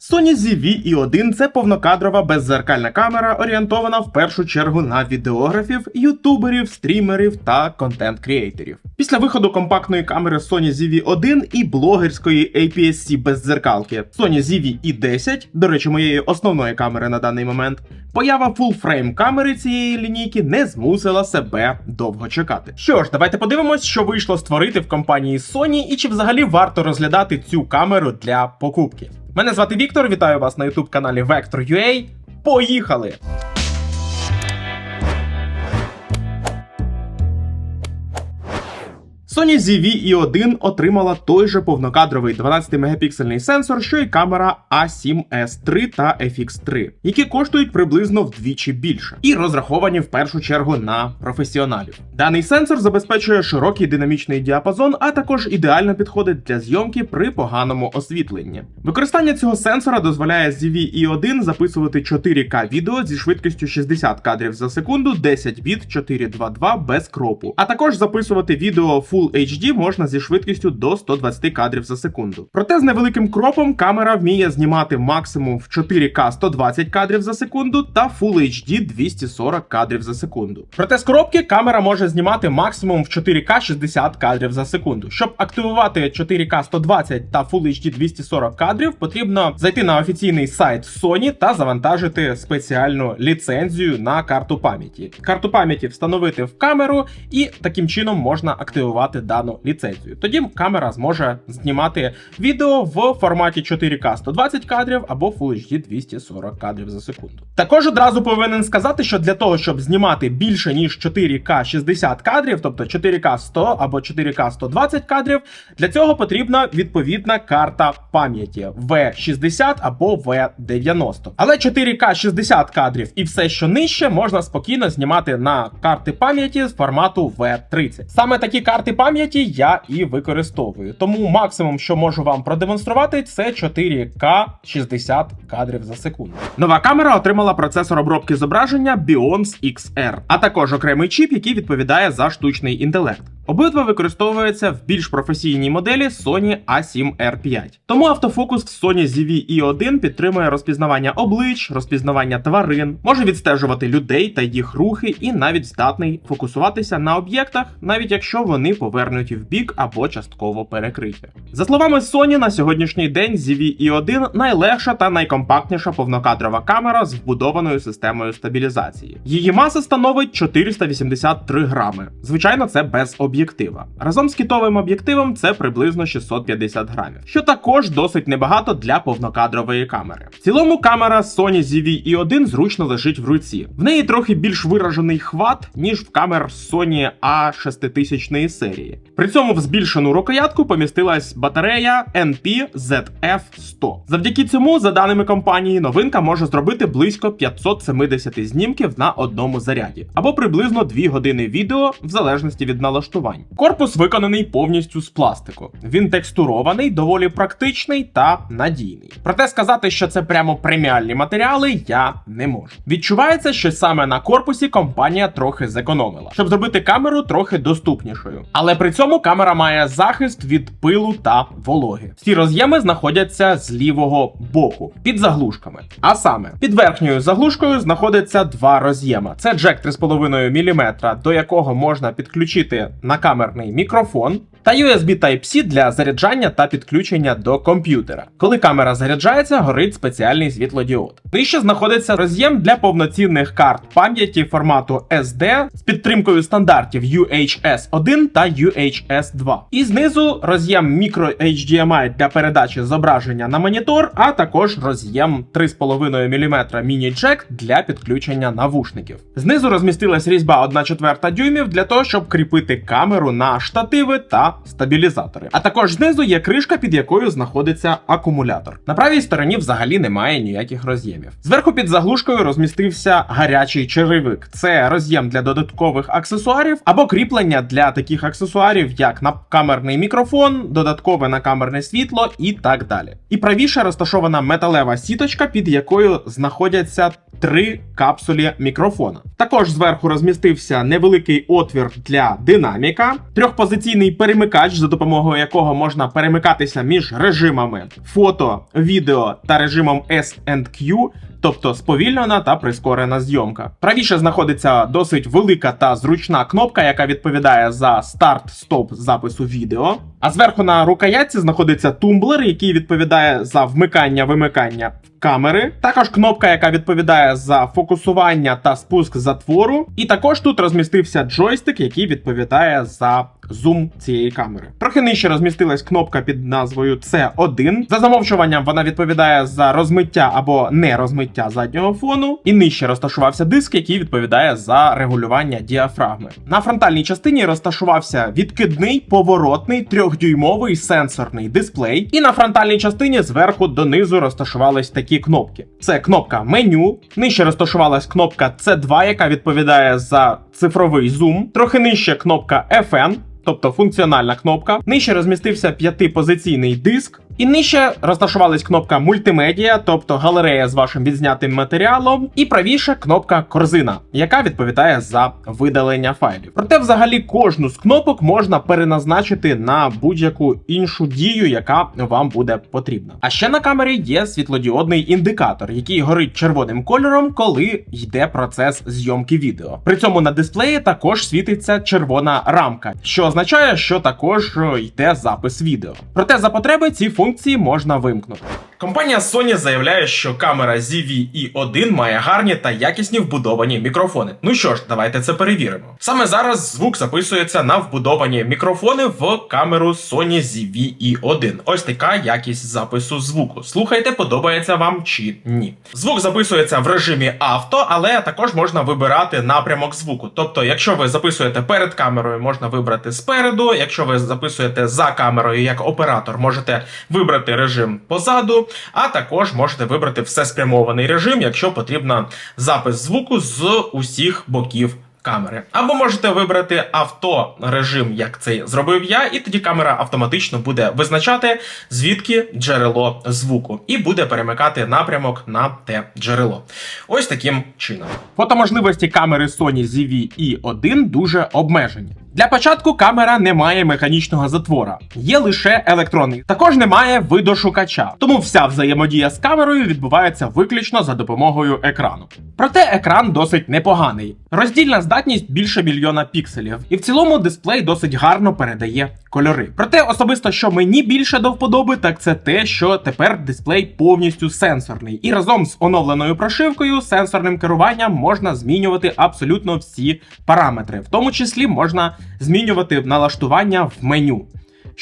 Sony ZV-E1 – це повнокадрова беззеркальна камера, орієнтована в першу чергу на відеографів, ютуберів, стрімерів та контент-кріейтерів. Після виходу компактної камери Sony ZV-1 і блогерської APS-C беззеркалки Sony ZV-E10, до речі, моєї основної камери на даний момент, поява фулфрейм камери цієї лінійки не змусила себе довго чекати. Що ж, давайте подивимось, що вийшло створити в компанії Sony і чи взагалі варто розглядати цю камеру для покупки. Мене звати Віктор, вітаю вас на youtube каналі Vector.ua. Поїхали! Sony ZV-E1 отримала той же повнокадровий 12-мегапіксельний сенсор, що й камера A7S3 та FX3, які коштують приблизно вдвічі більше, і розраховані в першу чергу на професіоналів. Даний сенсор забезпечує широкий динамічний діапазон, а також ідеально підходить для зйомки при поганому освітленні. Використання цього сенсора дозволяє ZV-E1 записувати 4К відео зі швидкістю 60 кадрів за секунду, 10 біт 422 без кропу, а також записувати відео Full HD можна зі швидкістю до 120 кадрів за секунду. Проте з невеликим кропом камера вміє знімати максимум в 4К 120 кадрів за секунду та Full HD 240 кадрів за секунду. Проте з коробки камера може знімати максимум в 4К 60 кадрів за секунду. Щоб активувати 4К 120 та Full HD 240 кадрів, потрібно зайти на офіційний сайт Sony та завантажити спеціальну ліцензію на карту пам'яті. Карту пам'яті встановити в камеру, і таким чином можна активувати дану ліцензію. Тоді камера зможе знімати відео в форматі 4К 120 кадрів або Full HD 240 кадрів за секунду. Також одразу повинен сказати, що для того, щоб знімати більше ніж 4К 60 кадрів, тобто 4К 100 або 4К 120 кадрів, для цього потрібна відповідна карта пам'яті V60 або V90. Але 4К 60 кадрів і все, що нижче, можна спокійно знімати на карти пам'яті з формату V30. Саме такі карти пам'яті я і використовую. Тому максимум, що можу вам продемонструвати, це 4К 60 кадрів за секунду. Нова камера отримала процесор обробки зображення Bionz XR, а також окремий чіп, який відповідає за штучний інтелект. Обидва використовуються в більш професійній моделі Sony A7R5. Тому автофокус в Sony ZV-E1 підтримує розпізнавання облич, розпізнавання тварин, може відстежувати людей та їх рухи, і навіть здатний фокусуватися на об'єктах, навіть якщо вони повернуті в бік або частково перекриті. За словами Sony, на сьогоднішній день ZV-E1 найлегша та найкомпактніша повнокадрова камера з вбудованою системою стабілізації. Її маса становить 483 грами. Звичайно, це без об'єктива. Разом з кітовим об'єктивом це приблизно 650 грамів, що також досить небагато для повнокадрової камери. В цілому камера Sony ZV-E1 зручно лежить в руці. В неї трохи більш виражений хват, ніж в камер Sony A6000 серії. При цьому в збільшену рукоятку помістилась батарея NP-ZF100. Завдяки цьому, за даними компанії, новинка може зробити близько 570 знімків на одному заряді, або приблизно 2 години відео, в залежності від налаштувань. Корпус виконаний повністю з пластику. Він текстурований, доволі практичний та надійний. Проте сказати, що це прямо преміальні матеріали, я не можу. Відчувається, що саме на корпусі компанія трохи зекономила, щоб зробити камеру трохи доступнішою. Але при цьому камера має захист від пилу та вологи. Всі роз'єми знаходяться з лівого боку під заглушками. А саме під верхньою заглушкою знаходиться два роз'єма. Це джек 3,5 мм, до якого можна підключити накамерний мікрофон. Та USB Type-C для заряджання та підключення до комп'ютера. Коли камера заряджається, горить спеціальний світлодіод. Нижче знаходиться роз'єм для повноцінних карт пам'яті формату SD з підтримкою стандартів UHS 1 та UHS 2. І знизу роз'єм Micro HDMI для передачі зображення на монітор, а також роз'єм 3,5 мм міні-джек для підключення навушників. Знизу розмістилась різьба 1,4 дюймів для того, щоб кріпити камеру на штативи та стабілізатори. А також знизу є кришка, під якою знаходиться акумулятор. На правій стороні взагалі немає ніяких роз'ємів. Зверху під заглушкою розмістився гарячий черевик. Це роз'єм для додаткових аксесуарів або кріплення для таких аксесуарів, як накамерний мікрофон, додаткове накамерне світло і так далі. І правіше розташована металева сіточка, під якою знаходяться три капсулі мікрофона. Також зверху розмістився невеликий отвір для динаміка, трьохпозиційний перемикач, за допомогою якого можна перемикатися між режимами фото, відео та режимом S&Q, тобто сповільнена та прискорена зйомка. Правіше знаходиться досить велика та зручна кнопка, яка відповідає за старт-стоп запису відео. А зверху на рукоятці знаходиться тумблер, який відповідає за вмикання-вимикання камери. Також кнопка, яка відповідає за фокусування та спуск затвору. І також тут розмістився джойстик, який відповідає за зум цієї камери. Трохи нижче розмістилась кнопка під назвою C1. За замовчуванням вона відповідає за розмиття або не розмиття заднього фону. І нижче розташувався диск, який відповідає за регулювання діафрагми. На фронтальній частині розташувався відкидний поворотний трьохдюймовий сенсорний дисплей. І на фронтальній частині зверху донизу розташувались такі кнопки: це кнопка меню. Нижче розташувалась кнопка C2, яка відповідає за цифровий зум. Трохи нижче кнопка FN. Тобто функціональна кнопка. Нижче розмістився п'ятипозиційний диск, і нижче розташувалась кнопка мультимедіа, тобто галерея з вашим відзнятим матеріалом, і правіше кнопка корзина, яка відповідає за видалення файлів. Проте, взагалі, кожну з кнопок можна переназначити на будь-яку іншу дію, яка вам буде потрібна. А ще на камері є світлодіодний індикатор, який горить червоним кольором, коли йде процес зйомки відео. При цьому на дисплеї також світиться червона рамка, що означає, що також йде запис відео. Проте за потреби ці функції можна вимкнути. Компанія Sony заявляє, що камера ZV-E1 має гарні та якісні вбудовані мікрофони. Ну що ж, давайте це перевіримо. Саме зараз звук записується на вбудовані мікрофони в камеру Sony ZV-E1. Ось така якість запису звуку. Слухайте, подобається вам чи ні. Звук записується в режимі авто, але також можна вибирати напрямок звуку. Тобто, якщо ви записуєте перед камерою, можна вибрати спереду. Якщо ви записуєте за камерою як оператор, можете вибрати режим позаду, а також можете вибрати всеспрямований режим, якщо потрібно запис звуку з усіх боків. Камери або можете вибрати авто режим, як це зробив я, і тоді камера автоматично буде визначати звідки джерело звуку, і буде перемикати напрямок на те джерело. Ось таким чином. Фотоможливості камери Sony ZV-E1 дуже обмежені. Для початку камера не має механічного затвора, є лише електронний. Також немає видошукача, тому вся взаємодія з камерою відбувається виключно за допомогою екрану. Проте екран досить непоганий. Роздільна здатність більше мільйона пікселів, і в цілому дисплей досить гарно передає кольори. Проте особисто, що мені більше до вподоби, так це те, що тепер дисплей повністю сенсорний, і разом з оновленою прошивкою сенсорним керуванням можна змінювати абсолютно всі параметри, в тому числі можна змінювати налаштування в меню.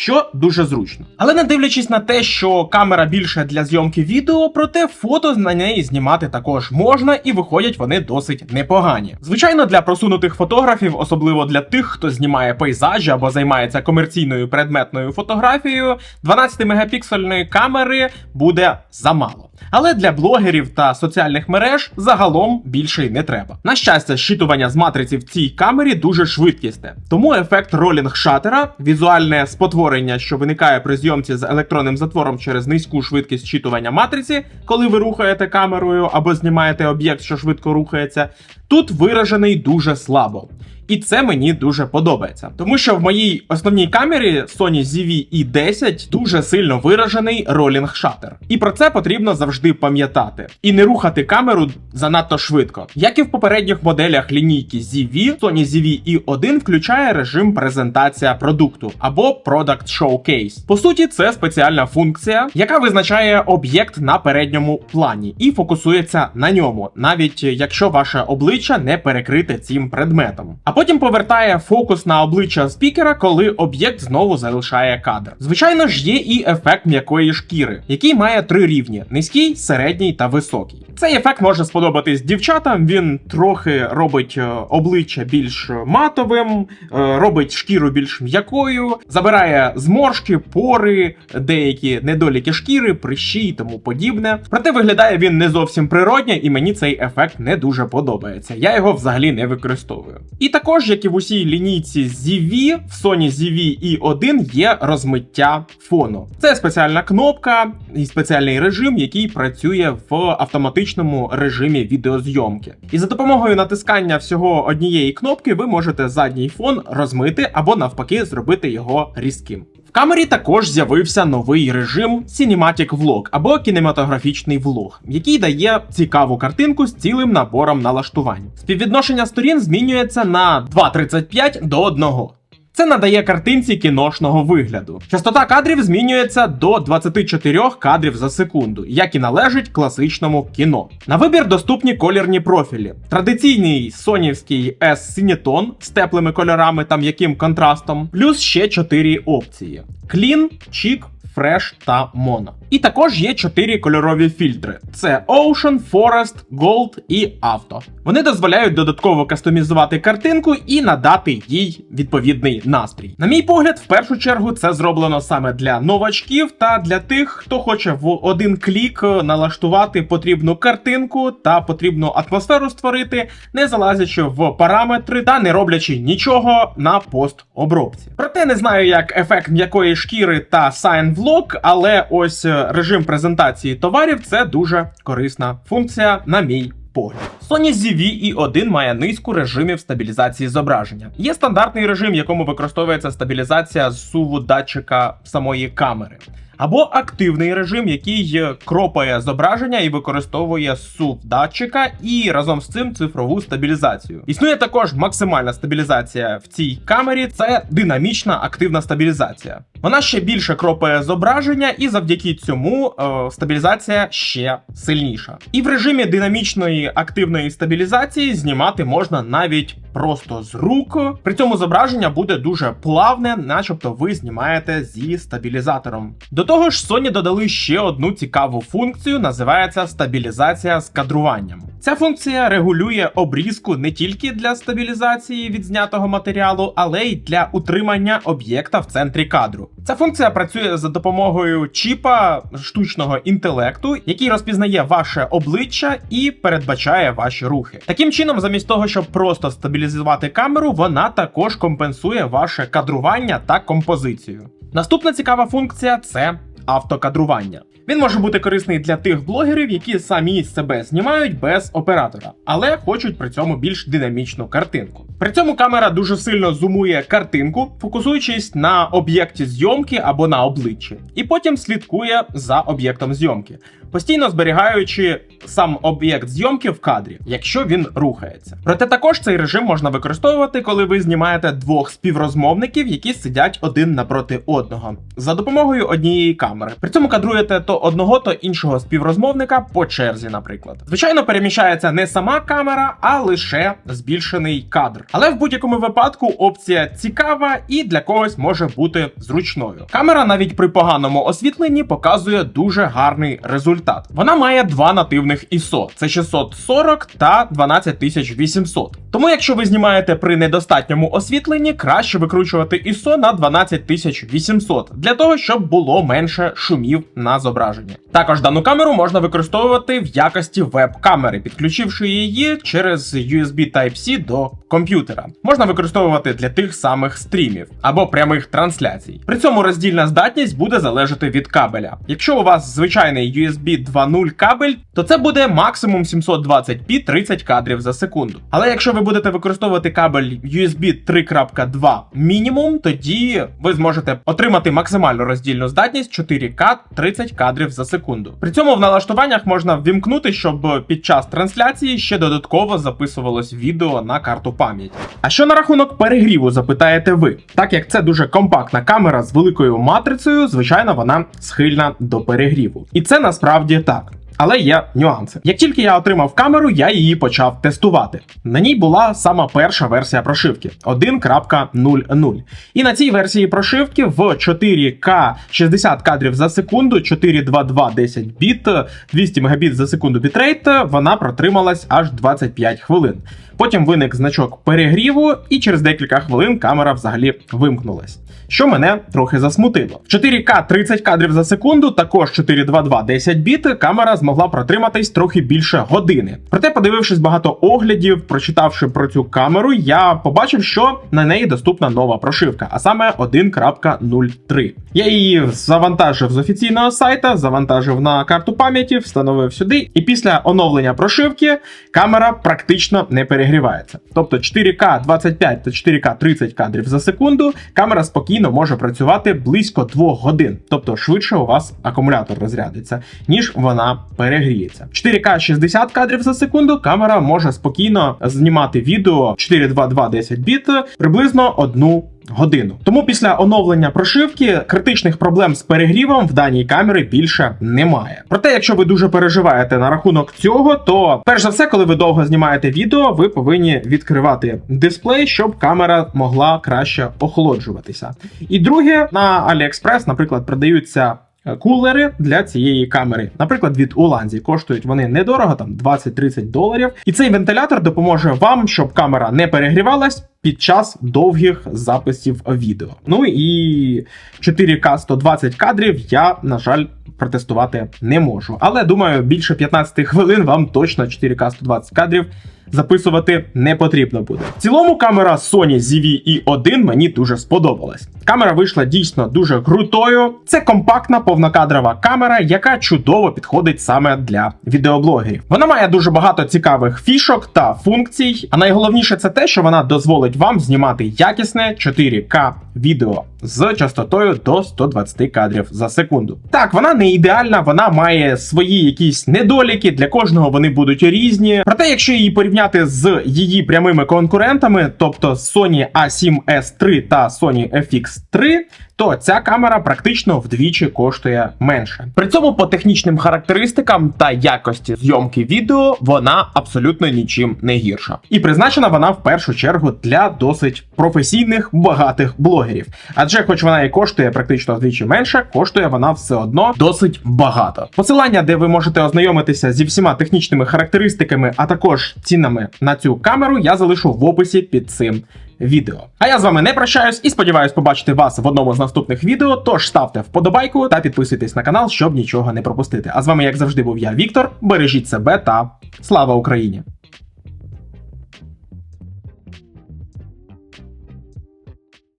Що дуже зручно. Але не дивлячись на те, що камера більше для зйомки відео, проте фото на неї знімати також можна, і виходять вони досить непогані. Звичайно, для просунутих фотографів, особливо для тих, хто знімає пейзажі або займається комерційною предметною фотографією, 12-мегапіксельної камери буде замало. Але для блогерів та соціальних мереж загалом більше й не треба. На щастя, щитування з матриці в цій камері дуже швидкісне, тому ефект ролінг шатера, візуальне спотворення, що виникає при зйомці з електронним затвором через низьку швидкість щитування матриці, коли ви рухаєте камерою або знімаєте об'єкт, що швидко рухається, тут виражений дуже слабо. І це мені дуже подобається, тому що в моїй основній камері Sony ZV-E10 дуже сильно виражений ролінг шатер. І про це потрібно завжди пам'ятати і не рухати камеру занадто швидко. Як і в попередніх моделях лінійки ZV, Sony ZV-E1 включає режим презентація продукту або Product Showcase. По суті, це спеціальна функція, яка визначає об'єкт на передньому плані і фокусується на ньому, навіть якщо ваше обличчя не перекрите цим предметом. Потім повертає фокус на обличчя спікера, коли об'єкт знову залишає кадр. Звичайно ж, є і ефект м'якої шкіри, який має три рівні: низький, середній та високий. Цей ефект може сподобатись дівчатам. Він трохи робить е, обличчя більш матовим, е, робить шкіру більш м'якою, забирає зморшки, пори, деякі недоліки шкіри, прищі і тому подібне. Проте виглядає він не зовсім природньо, і мені цей ефект не дуже подобається. Я його взагалі не використовую. І також, як і в усій лінійці ZV, в Sony ZV E1 є розмиття фону. Це спеціальна кнопка і спеціальний режим, який працює в автоматичному класичному режимі відеозйомки. І за допомогою натискання всього однієї кнопки ви можете задній фон розмити або навпаки зробити його різким. В камері також з'явився новий режим Cinematic Vlog або кінематографічний влог, який дає цікаву картинку з цілим набором налаштувань. Співвідношення сторін змінюється на 2.35 до 1. Це надає картинці кіношного вигляду. Частота кадрів змінюється до 24 кадрів за секунду, як і належить класичному кіно. На вибір доступні колірні профілі. Традиційний сонівський S синітон з теплими кольорами та м'яким контрастом, плюс ще 4 опції: клін, чік, фреш та Mono. І також є 4 кольорові фільтри: це Ocean, Forest, Gold і Auto. Вони дозволяють додатково кастомізувати картинку і надати їй відповідний настрій. На мій погляд, в першу чергу це зроблено саме для новачків та для тих, хто хоче в один клік налаштувати потрібну картинку та потрібну атмосферу створити, не залазячи в параметри та не роблячи нічого на постобробці. Проте не знаю, як ефект м'якої шкіри та Sign Vlog, але ось е, режим презентації товарів це дуже корисна функція, на мій погляд. Sony ZV-E1 має низку режимів стабілізації зображення. Є стандартний режим, в якому використовується стабілізація зсуву датчика самої камери. Або активний режим, який е, кропає зображення і використовує сув датчика і разом з цим цифрову стабілізацію. Існує також максимальна стабілізація в цій камері це динамічна активна стабілізація. Вона ще більше кропає зображення, і завдяки цьому е, стабілізація ще сильніша. І в режимі динамічної активної стабілізації знімати можна навіть просто з рук. При цьому зображення буде дуже плавне, начебто ви знімаєте зі стабілізатором. До того ж, Sony додали ще одну цікаву функцію, називається стабілізація з кадруванням. Ця функція регулює обрізку не тільки для стабілізації відзнятого матеріалу, але й для утримання об'єкта в центрі кадру. Ця функція працює за допомогою чіпа штучного інтелекту, який розпізнає ваше обличчя і передбачає ваші рухи. Таким чином, замість того, щоб просто стабілізувати камеру, вона також компенсує ваше кадрування та композицію. Наступна цікава функція це автокадрування. Він може бути корисний для тих блогерів, які самі себе знімають без оператора, але хочуть при цьому більш динамічну картинку. При цьому камера дуже сильно зумує картинку, фокусуючись на об'єкті зйомки або на обличчі, і потім слідкує за об'єктом зйомки, постійно зберігаючи сам об'єкт зйомки в кадрі, якщо він рухається. Проте також цей режим можна використовувати, коли ви знімаєте двох співрозмовників, які сидять один напроти одного, за допомогою однієї камери. При цьому кадруєте то одного, то іншого співрозмовника по черзі, наприклад. Звичайно, переміщається не сама камера, а лише збільшений кадр. Але в будь-якому випадку опція цікава і для когось може бути зручною. Камера навіть при поганому освітленні показує дуже гарний результат. Вона має два нативних ISO: це 640 та 12800. Тому, якщо ви знімаєте при недостатньому освітленні, краще викручувати ISO на 12800 для того, щоб було менше шумів на зображенні. Також дану камеру можна використовувати в якості веб-камери, підключивши її через USB Type-C до комп'ютера. Можна використовувати для тих самих стрімів або прямих трансляцій. При цьому роздільна здатність буде залежати від кабеля. Якщо у вас звичайний USB 2.0 кабель, то це буде максимум 720p 30 кадрів за секунду. Але якщо ви будете використовувати кабель USB 3.2 мінімум, тоді ви зможете отримати максимальну роздільну здатність 4К 30 кадрів за секунду. При цьому в налаштуваннях можна ввімкнути, щоб під час трансляції ще додатково записувалось відео на карту пам'яті. А що на рахунок перегріву, запитаєте ви? Так як це дуже компактна камера з великою матрицею, звичайно, вона схильна до перегріву. І це насправді так. Але є нюанси. Як тільки я отримав камеру, я її почав тестувати. На ній була сама перша версія прошивки 1.00. І на цій версії прошивки в 4К 60 кадрів за секунду, 422 10 біт, 200 Мбіт за секунду бітрейт, вона протрималась аж 25 хвилин. Потім виник значок перегріву, і через декілька хвилин камера взагалі вимкнулась. Що мене трохи засмутило. В 4К 30 кадрів за секунду, також 422 10 біт, камера змогла протриматись трохи більше години. Проте, подивившись багато оглядів, прочитавши про цю камеру, я побачив, що на неї доступна нова прошивка, а саме 1.03. Я її завантажив з офіційного сайта, завантажив на карту пам'яті, встановив сюди, і після оновлення прошивки камера практично не перегрівається. Тобто 4К 25 та 4К 30 кадрів за секунду камера спокійно може працювати близько 2 годин, тобто швидше у вас акумулятор розрядиться, ніж вона перегріється. 4К 60 кадрів за секунду камера може спокійно знімати відео 422 10 біт приблизно одну годину. Тому після оновлення прошивки критичних проблем з перегрівом в даній камері більше немає. Проте, якщо ви дуже переживаєте на рахунок цього, то перш за все, коли ви довго знімаєте відео, ви повинні відкривати дисплей, щоб камера могла краще охолоджуватися. І друге, на AliExpress, наприклад, продаються. е, Кулери для цієї камери, наприклад, від Уланзі коштують вони недорого, там 20-30 доларів. І цей вентилятор допоможе вам, щоб камера не перегрівалась під час довгих записів відео. Ну і 4К 120 кадрів я, на жаль, протестувати не можу. Але думаю, більше 15 хвилин вам точно 4К 120 кадрів записувати не потрібно буде. В цілому камера Sony ZV-E1 мені дуже сподобалась. Камера вийшла дійсно дуже крутою. Це компактна повнокадрова камера, яка чудово підходить саме для відеоблогерів. Вона має дуже багато цікавих фішок та функцій. А найголовніше це те, що вона дозволить вам знімати якісне 4К відео з частотою до 120 кадрів за секунду. Так, вона не ідеальна, вона має свої якісь недоліки. Для кожного вони будуть різні. Проте, якщо її порівняти з її прямими конкурентами, тобто Sony A7S3 та Sony FX3, то ця камера практично вдвічі коштує менше. При цьому по технічним характеристикам та якості зйомки відео вона абсолютно нічим не гірша. І призначена вона в першу чергу для досить професійних багатих блогерів. Адже, хоч вона і коштує практично вдвічі менше, коштує вона все одно досить багато. Посилання, де ви можете ознайомитися зі всіма технічними характеристиками, а також цінами на цю камеру, я залишу в описі під цим відео. А я з вами не прощаюсь і сподіваюсь побачити вас в одному з наступних відео. Тож ставте вподобайку та підписуйтесь на канал, щоб нічого не пропустити. А з вами, як завжди, був я, Віктор. Бережіть себе та слава Україні!